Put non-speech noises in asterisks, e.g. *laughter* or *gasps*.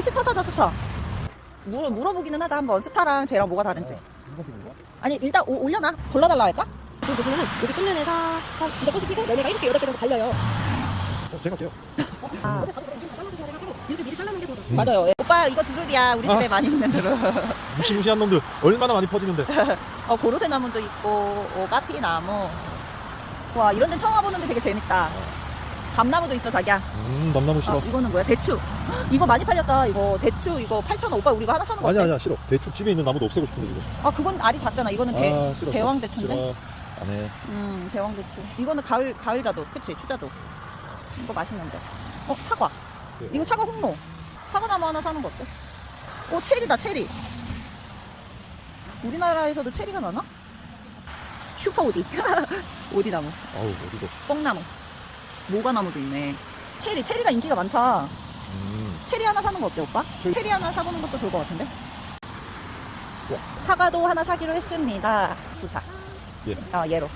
우리 스타 사자 스타. 물, 물어보기는 하자 한번 스타랑 쟤랑 뭐가 다른지. 아니 일단 오- 올려놔. 골라달라 할까? 지금 보시면은 여기 끓는 애가 한 이제 꽃이 피고 열매가 이렇게 여덟 개 정도 달려요. 어, 제가 돼요. 아. 이렇게 미리 잘라놓은 게 더. 음. 맞아요. 예. 오빠 이거 두릅이야. 우리 집에 아. 많이 있는 두릅. *laughs* 무시무시한 놈들 얼마나 많이 퍼지는데. *laughs* 어 고로쇠 나무도 있고 오가피 나무. 와 이런 데 처음 와보는데 되게 재밌다. 밤나무도 있어 자기야. 음, 남나무 싫어. 아, 이거는 뭐야? 대추. 헉, *gasps* 이거 많이 팔렸다. 이거 대추 이거 8,000원. 오빠 우리 이거 하나 사는 거 아니야, 어때? 아니야, 싫어. 대추 집에 있는 나무도 없애고 싶은데 지금. 아 그건 알이 작잖아. 이거는 대, 아, 싫어. 대왕 대추인데. 싫어. 안 해. 음 대왕 대추. 이거는 가을 가을 자도. 그치 추자도. 이거 맛있는데. 어 사과. 네. 이거 사과 홍로. 사과 나무 하나 사는 거 어때? 오 체리다 체리. 우리나라에서도 체리가 나나? 슈퍼 오디. *laughs* 오디 나무. 아우, 어디도. 뻥나무. 모가 나무도 있네. 체리 체리가 인기가 많다. 음. 체리 하나 사는 거 어때 오빠? 체리- 체리 하나 사보는 것도 좋을 것 같은데? 와. 사과도 하나 사기로 했습니다. 부사. 예. 아 얘로.